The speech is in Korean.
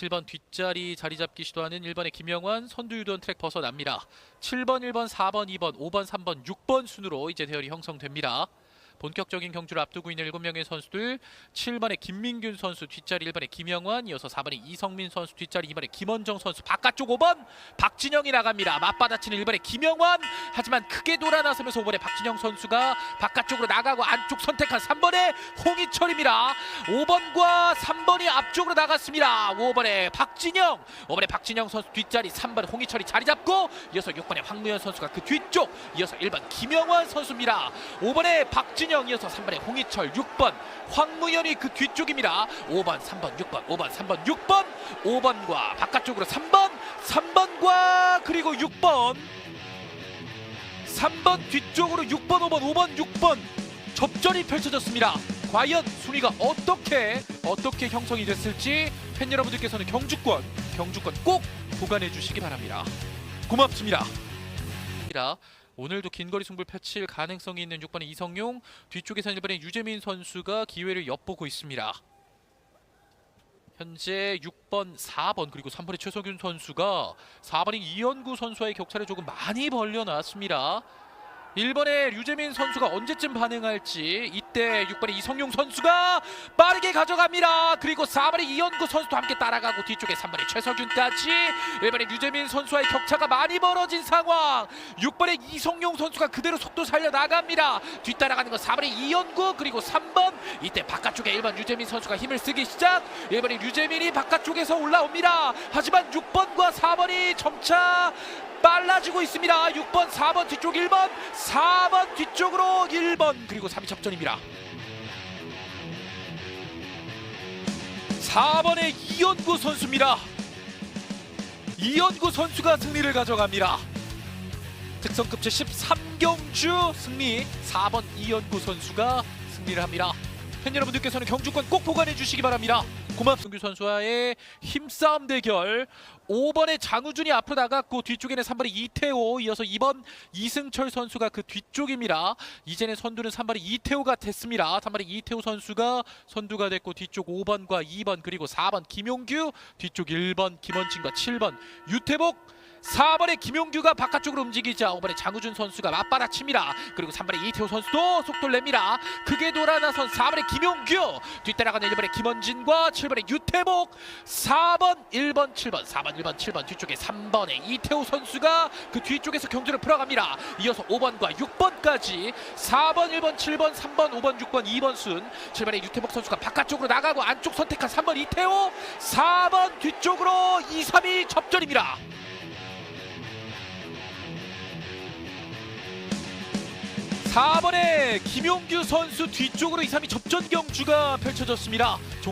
7번 뒷자리 자리 잡기 시도하는 1번의 김영환 선두 유도원 트랙 벗어납니다. 7번, 1번, 4번, 2번, 5번, 3번, 6번 순으로 이제 대열이 형성됩니다. 본격적인 경주를 앞두고 있는 7명의 선수들 7번의 김민균 선수 뒷자리 1번의 김영환 이어서 4번의 이성민 선수 뒷자리 2번의 김원정 선수 바깥쪽 5번 박진영이 나갑니다. 맞받아치는 1번의 김영환 하지만 크게 돌아 나서면서 5번의 박진영 선수가 바깥쪽으로 나가고 안쪽 선택한 3번의 홍희철입니다. 5번과 3번이 앞쪽으로 나갔습니다. 5번의 박진영 5번의 박진영 선수 뒷자리 3번 홍희철이 자리 잡고 이어서 6번의 황무현 선수가 그 뒤쪽 이어서 1번 김영환 선수입니다. 5번의 박진 영 이어서 3번의 홍희철 6번 황무현이 그 뒤쪽입니다. 5번 3번 6번 5번 3번 6번 5번과 바깥쪽으로 3번 3번과 그리고 6번 3번 뒤쪽으로 6번 5번 5번 6번 접전이 펼쳐졌습니다. 과연 순위가 어떻게 어떻게 형성이 됐을지 팬 여러분들께서는 경주권 경주권 꼭 보관해 주시기 바랍니다. 고맙습니다. 오늘도 긴거리 승부를 펼칠 가능성이 있는 6번의 이성용 뒤쪽에서 1번의 유재민 선수가 기회를 엿보고 있습니다. 현재 6번, 4번 그리고 3번의 최석윤 선수가 4번의 이현구 선수와의 격차를 조금 많이 벌려놨습니다. 1번의 류재민 선수가 언제쯤 반응할지 이때 6번의 이성용 선수가 빠르게 가져갑니다. 그리고 4번의 이현구 선수도 함께 따라가고 뒤쪽에 3번의 최석윤까지 1번의 류재민 선수와의 격차가 많이 벌어진 상황 6번의 이성용 선수가 그대로 속도 살려 나갑니다. 뒤따라가는 건 4번의 이현구 그리고 3번 이때 바깥쪽에 1번 류재민 선수가 힘을 쓰기 시작 1번의 류재민이 바깥쪽에서 올라옵니다. 하지만 6번과 4번이 점차 빨라지고 있습니다. 6번, 4번 뒤쪽 1번, 4번 뒤쪽으로 1번 그리고 3위 접전입니다. 4번의 이연구 선수입니다. 이연구 선수가 승리를 가져갑니다. 특성급 제 13경주 승리 4번 이연구 선수가 승리를 합니다. 팬 여러분들께서는 경주권 꼭 보관해 주시기 바랍니다. 고맙습니다. 승규 선수와의 힘싸움 대결 5번의 장우준이 앞으로 나갔고 뒤쪽에는 3번의 이태호 이어서 2번 이승철 선수가 그 뒤쪽입니다. 이제는 선두는 3번의 이태호가 됐습니다. 3번의 이태호 선수가 선두가 됐고 뒤쪽 5번과 2번 그리고 4번 김용규 뒤쪽 1번 김원진과 7번 유태복 4번의 김용규가 바깥쪽으로 움직이자 5번의 장우준 선수가 맞받아칩니다. 그리고 3번의 이태호 선수도 속도를 냅니다. 크게 돌아 나선 4번의 김용규 뒤따라가는 1번의 김원진과 7번의 유태복 4번 1번 7번 4번 1번 7번 뒤쪽에 3번의 이태호 선수가 그 뒤쪽에서 경주를 풀어갑니다. 이어서 5번과 6번까지 4번 1번 7번 3번 5번 6번 2번 순 7번의 유태복 선수가 바깥쪽으로 나가고 안쪽 선택한 3번 이태호 4번 뒤쪽으로 2, 3위 접전입니다. 4번의 김용규 선수 뒤쪽으로 2, 3위 접전 경주가 펼쳐졌습니다. 종-